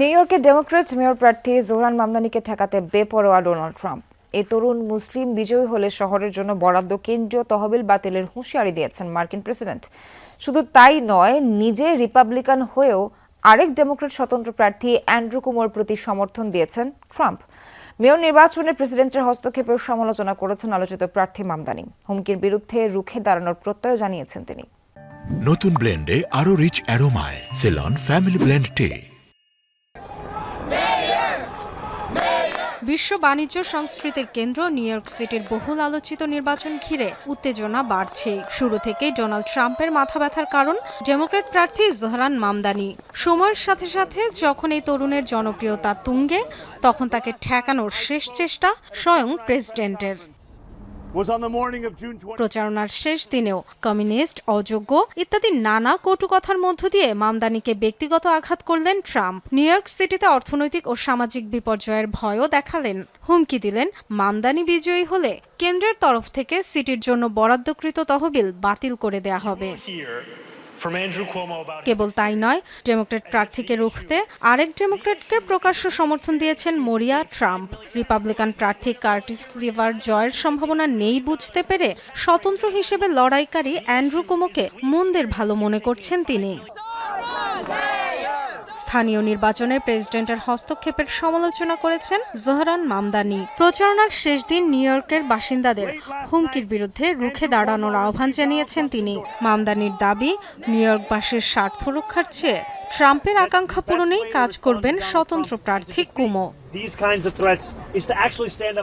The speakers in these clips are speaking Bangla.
নিউ ইয়র্কে ডেমোক্রেট মেয়র প্রার্থী জোহরান মামদানিকে ঠেকাতে বেপরোয়া ডোনাল্ড ট্রাম্প এই তরুণ মুসলিম বিজয়ী হলে শহরের জন্য বরাদ্দ কেন্দ্রীয় তহবিল বাতিলের হুঁশিয়ারি দিয়েছেন মার্কিন প্রেসিডেন্ট। শুধু তাই নয়, নিজে রিপাবলিকান হয়েও আরেক ডেমোক্রেট স্বতন্ত্র প্রার্থী অ্যান্ড্রু কুমোর প্রতি সমর্থন দিয়েছেন ট্রাম্প মেয়র নির্বাচনে প্রেসিডেন্টের হস্তক্ষেপের সমালোচনা করেছেন আলোচিত প্রার্থী মামদানি হুমকির বিরুদ্ধে রুখে দাঁড়ানোর প্রত্যয় জানিয়েছেন তিনি। নতুন ব্লেন্ডে আরও রিচ অ্যারোমায় সেলন ফ্যামিলি ব্লেন্ড টে বিশ্ব বাণিজ্য সংস্কৃতির কেন্দ্র, নিউ ইয়র্ক সিটির বহুল আলোচিত নির্বাচন ঘিরে উত্তেজনা বাড়ছে। শুরু থেকেই ডোনাল্ড ট্রাম্পের মাথা ব্যথার কারণ ডেমোক্রেট প্রার্থী জহরান মামদানি। সময়ের সাথে সাথে যখন এই তরুণের জনপ্রিয়তা তুঙ্গে, তখন তাকে ঠেকানোর শেষ চেষ্টা স্বয়ং প্রেসিডেন্টের। প্রচারণার শেষ দিনেও কমিউনিস্ট অযোগ্য ইত্যাদি নানা কটুকথার মধ্য দিয়ে মামদানিকে ব্যক্তিগত আঘাত করলেন ট্রাম্প। নিউ ইয়র্ক সিটিতে অর্থনৈতিক ও সামাজিক বিপর্যয়ের ভয়ও দেখালেন। হুমকি দিলেন মামদানি বিজয়ী হলে কেন্দ্রের তরফ থেকে সিটির জন্য বরাদ্দকৃত তহবিল বাতিল করে দেয়া হবে। কেবল তাই নয় ডেমোক্রেট প্রার্থীকে রুখতে আরেক ডেমোক্রেটকে প্রকাশ্য সমর্থন দিয়েছেন মরিয়া ট্রাম্প। রিপাবলিকান প্রার্থী কার্টিস লিভার জয়ের সম্ভাবনা নেই বুঝতে পেরে স্বতন্ত্র হিসেবে লড়াইকারী অ্যান্ড্রু কোমোকে মন্দের ভালো মনে করছেন তিনি। স্থানীয় নির্বাচনে প্রেসিডেন্টের হস্তক্ষেপের সমালোচনা করেছেন জহরান মামদানি। প্রচারণার শেষ দিন নিউ ইয়র্কের বাসিন্দাদের হুমকির বিরুদ্ধে রুখে দাঁড়ানোর আহ্বান জানিয়েছেন তিনি। মামদানির দাবি, নিউ ইয়র্কবাসীর স্বার্থ রক্ষার চেয়ে ট্রাম্পের আকাঙ্ক্ষা পূরণেই কাজ করবেন স্বতন্ত্র প্রার্থী কুমো.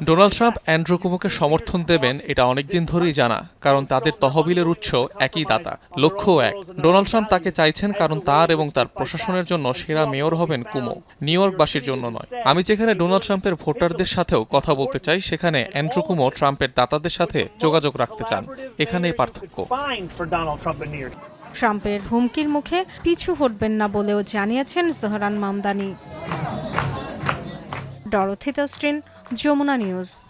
ডোনাল্ড ট্রাম্প অ্যান্ড্রু কুমোকে সমর্থন দেবেন এটা অনেকদিন ধরেই জানা কারণ তাদের তহবিলের উৎস একই দাতা লক্ষ্য এক। ডোনাল্ড ট্রাম্প তাকে চাইছেন কারণ তার এবং তার প্রশাসনের জন্য সেরা মেয়র হবেন কুমো নিউ ইয়র্কবাসীর জন্য নয়। আমি যেখানে ডোনাল্ড ট্রাম্পের ভোটারদের সাথেও কথা বলতে চাই সেখানে অ্যান্ড্রু কুমো ট্রাম্পের দাতাদের সাথে যোগাযোগ রাখতে চান। এখানেই পার্থক্য। ট্রাম্পের হুমকির মুখে পিছু হটবেন না বলেও জানিয়েছেন জহরান মামদানি। ডরথি তাস্ট্রিন যমুনা নিউজ।